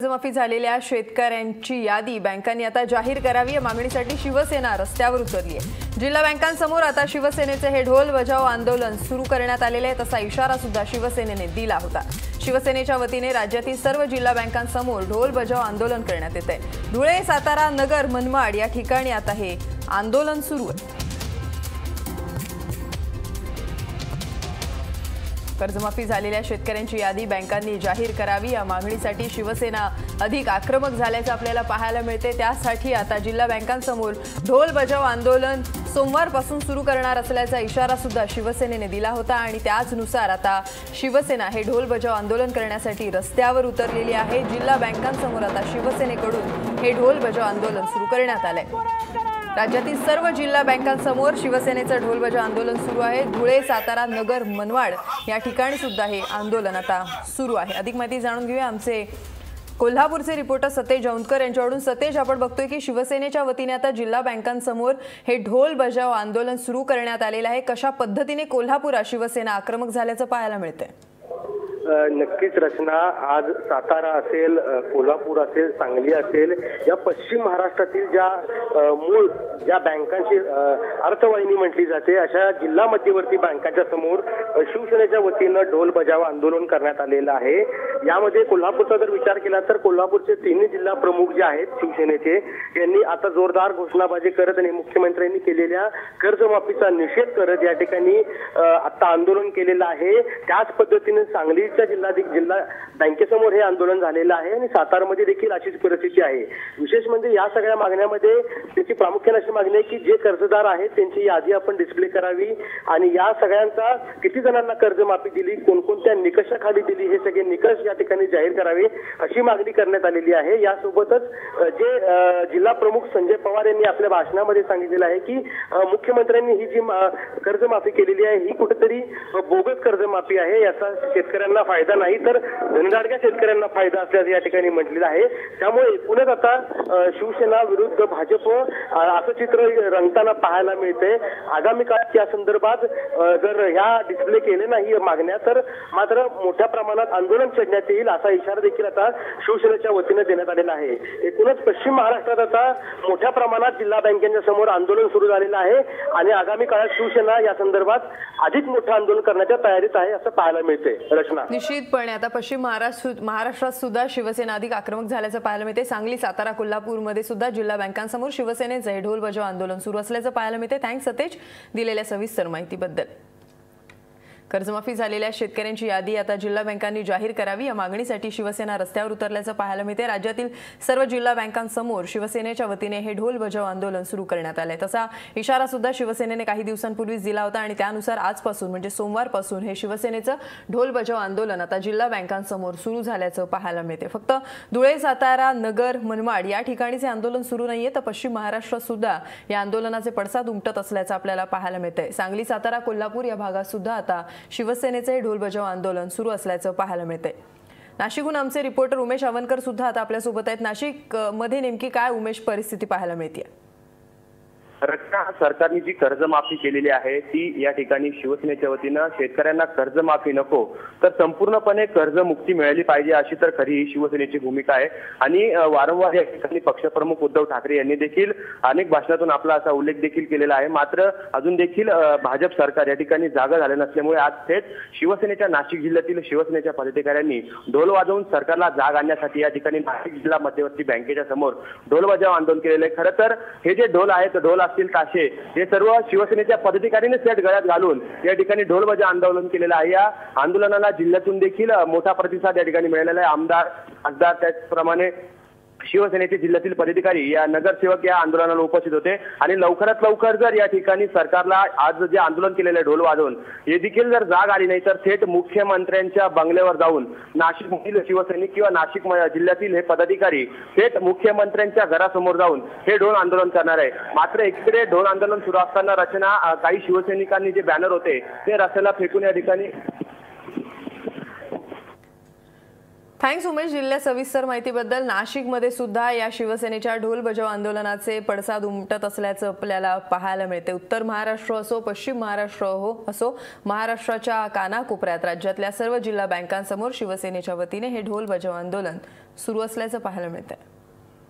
कर्जमाफी झालेल्या शेतकऱ्यांची यादी बँकांनी आता जाहीर करावी. या मागणीसाठी शिवसेना रस्त्यावर उतरली आहे जिल्हा बँकांसमोर आता शिवसेनेचे हे ढोल बजाव आंदोलन सुरू करण्यात आलेले आहे तसा इशारा सुद्धा शिवसेनेने दिला होता. शिवसेनेच्या वतीने राज्यातील सर्व जिल्हा बँकांसमोर ढोल बजाव आंदोलन करण्यात येत आहे धुळे सातारा नगर मनमाड या ठिकाणी आता हे आंदोलन सुरू आहे. कर्जमाफी झालेल्या शेतकऱ्यांची यादी बँकांनी जाहीर करावी. या मागणीसाठी शिवसेना अधिक आक्रमक झाल्याचं आपल्याला पाहायला मिळते. त्यासाठी आता जिल्हा बँकांसमोर ढोल बजाव आंदोलन सोमवारपासून सुरू करणार असल्याचा इशारा सुद्धा शिवसेनेने दिला होता आणि त्याचनुसार आता शिवसेना हे ढोल बजाव आंदोलन करण्यासाठी रस्त्यावर उतरलेली आहे. जिल्हा बँकांसमोर आता शिवसेनेकडून हे ढोल बजाव आंदोलन सुरू करण्यात आलंय. राज्यातील सर्व जिल्हा बँकांसमोर शिवसेनेचं ढोलबजा आंदोलन सुरू आहे. धुळे सातारा नगर मनवाड या ठिकाणी सुद्धा हे आंदोलन आता सुरू आहे. अधिक माहिती जाणून घेऊया आमचे कोल्हापूरचे रिपोर्टर सतेज औंदकर यांच्याकडून सतेज आपण बघतोय की शिवसेनेच्या वतीने आता जिल्हा बँकांसमोर हे ढोल बजाव आंदोलन सुरू करण्यात आलेलं आहे. कशा पद्धतीने कोल्हापुरात शिवसेना आक्रमक झाल्याचं पाहायला मिळतंय? नक्कीच रचना आज सातारा असेल कोल्हापूर असेल सांगली असेल या पश्चिम महाराष्ट्रातील ज्या मूळ ज्या बँकांची अर्थवाहिनी म्हटली जाते अशा जिल्हा मध्यवर्ती बँकांच्या समोर शिवसेनेच्या वतीनं ढोल बजाव आंदोलन करण्यात आलेलं आहे. यामध्ये कोल्हापूरचा जर विचार केला तर कोल्हापूरचे तिन्ही जिल्हा प्रमुख जे आहेत शिवसेनेचे यांनी आता जोरदार घोषणाबाजी करत आणि मुख्यमंत्र्यांनी केलेल्या कर्जमाफीचा निषेध करत या ठिकाणी आता आंदोलन केलेलं आहे. त्याच पद्धतीने सांगलीच्या जिल्हाधिक जिल्हा बँकेसमोर हे आंदोलन झालेलं आहे आणि सातारमध्ये देखील अशीच परिस्थिती आहे. विशेष म्हणजे या सगळ्या मागण्यामध्ये त्याची प्रामुख्याने अशी मागणी आहे की जे कर्जदार आहेत त्यांची यादी आपण डिस्प्ले करावी आणि या सगळ्यांचा किती जणांना कर्जमाफी दिली कोणकोणत्या निकषाखाली दिली हे सगळे निकष या ठिकाणी जाहीर करावी अशी मागणी करण्यात आलेली आहे. यासोबतच जे जिल्हा प्रमुख संजय पवार यांनी आपल्या भाषणामध्ये सांगितलेलं आहे की मुख्यमंत्र्यांनी ही जी कर्जमाफी केलेली आहे ही कुठेतरी बोगस कर्जमाफी आहे याचा शेतकऱ्यांना फायदा नाही तर धनगाडक्या शेतकऱ्यांना फायदा असल्याचं या ठिकाणी म्हटलेलं आहे. त्यामुळे एकूणच आता शिवसेना विरुद्ध भाजप असं चित्र रंगताना पाहायला मिळते आगामी काळात या संदर्भात जर ह्या डिस्प्ले केले नाही मागण्या तर मात्र मोठ्या प्रमाणात आंदोलन छेडण्यात येईल असा इशारा देखील आता शिवसेनेच्या वतीनं देण्यात आलेला आहे. एकूणच पश्चिम महाराष्ट्रात आता मोठ्या प्रमाणात जिल्हा बँकेच्या समोर आंदोलन सुरू झालेलं आहे आणि आगामी काळात शिवसेना या संदर्भात अधिक मोठं आंदोलन करण्याच्या तयारीत आहे असं पाहायला मिळते. रचना. निश्चितपणे आता पश्चिम महाराष्ट्र महाराष्ट्रात सुद्धा शिवसेना अधिक आक्रमक झाल्याचं पाहायला मिळते. सांगली सातारा कोल्हापूरमध्ये सुद्धा जिल्हा बँकांसमोर शिवसेनेचं ढोल बजाव आंदोलन सुरू असल्याचं पाहायला मिळते. थँक्स सतेज दिलेल्या सविस्तर माहितीबद्दल. कर्जमाफी झालेल्या शेतकऱ्यांची यादी आता जिल्हा बँकांनी जाहीर करावी. या मागणीसाठी शिवसेना रस्त्यावर उतरल्याचं पाहायला मिळते राज्यातील सर्व जिल्हा बँकांसमोर शिवसेनेच्या वतीने हे ढोल बजाव आंदोलन सुरू करण्यात आलंय. तसा इशारा सुद्धा शिवसेनेने काही दिवसांपूर्वीच दिला होता आणि त्यानुसार आजपासून म्हणजे सोमवारपासून हे शिवसेनेचं ढोल बजाव आंदोलन आता जिल्हा बँकांसमोर सुरू झाल्याचं पाहायला मिळते फक्त धुळे सातारा नगर मनमाड या ठिकाणीचे हे आंदोलन सुरू नाहीये तर पश्चिम महाराष्ट्रात सुद्धा या आंदोलनाचे पडसाद उमटत असल्याचं आपल्याला पाहायला मिळतंय. सांगली सातारा कोल्हापूर या भागात सुद्धा आता शिवसेनेचे हे ढोल बजाव आंदोलन सुरू असल्याचं पाहायला मिळतंय. नाशिकहून आमचे रिपोर्टर उमेश आवनकर सुद्धा आता आपल्यासोबत आहेत. नाशिकमध्ये नेमकी काय उमेश परिस्थिती पाहायला मिळते सरकारने जी कर्जमाफी केलेली आहे ती या ठिकाणी शिवसेनेच्या वतीनं शेतकऱ्यांना कर्जमाफी नको तर संपूर्णपणे कर्जमुक्ती मिळाली पाहिजे अशी तर खरी ही शिवसेनेची भूमिका आहे. आणि वारंवार या ठिकाणी पक्षप्रमुख उद्धव ठाकरे यांनी देखील अनेक भाषणातून आपला असा उल्लेख देखील केलेला आहे. मात्र अजून देखील भाजप सरकार या ठिकाणी जागा झाल्या नसल्यामुळे आज थेट शिवसेनेच्या नाशिक जिल्ह्यातील शिवसेनेच्या पदाधिकाऱ्यांनी ढोल वाजवून सरकारला जाग आणण्यासाठी या ठिकाणी नाशिक जिल्हा मध्यवर्ती बँकेच्या समोर ढोल बजाव आंदोलन केलेलं आहे. खरं तर हे जे ढोल आहेत ढोल असतील ताशे हे सर्व शिवसेनेच्या पदाधिकाऱ्यांनी सेट गळ्यात घालून या ठिकाणी ढोलबाजा आंदोलन केलेलं आहे. या आंदोलनाला जिल्ह्यातून देखील मोठा प्रतिसाद या ठिकाणी मिळालेला आहे. आमदार खासदार त्याचप्रमाणे शिवसेनेचे जिल्ह्यातील पदाधिकारी या नगरसेवक या आंदोलनाला उपस्थित होते. आणि लवकरात लवकर जर या ठिकाणी सरकारला आज जे आंदोलन केलेलं आहे ढोल वाजवून हे देखील जर जाग आली नाही तर थेट मुख्यमंत्र्यांच्या बंगल्यावर जाऊन नाशिक मधील शिवसैनिक किंवा नाशिक जिल्ह्यातील हे पदाधिकारी थेट मुख्यमंत्र्यांच्या घरासमोर जाऊन हे ढोल आंदोलन करणार आहे. मात्र एकीकडे ढोल आंदोलन सुरू असताना रचना काही शिवसैनिकांनी जे बॅनर होते ते रस्त्याला फेकून या ठिकाणी थँक्स उमेश जिल्ह्यात सविस्तर माहितीबद्दल. नाशिकमध्ये सुद्धा या शिवसेनेच्या ढोल बजाव आंदोलनाचे पडसाद उमटत असल्याचं आपल्याला पाहायला मिळते. उत्तर महाराष्ट्र असो पश्चिम महाराष्ट्र हो असो महाराष्ट्राच्या कानाकोपऱ्यात राज्यातल्या सर्व जिल्हा बँकांसमोर शिवसेनेच्या वतीने हे ढोल बजाव आंदोलन सुरू असल्याचं पाहायला मिळतंय.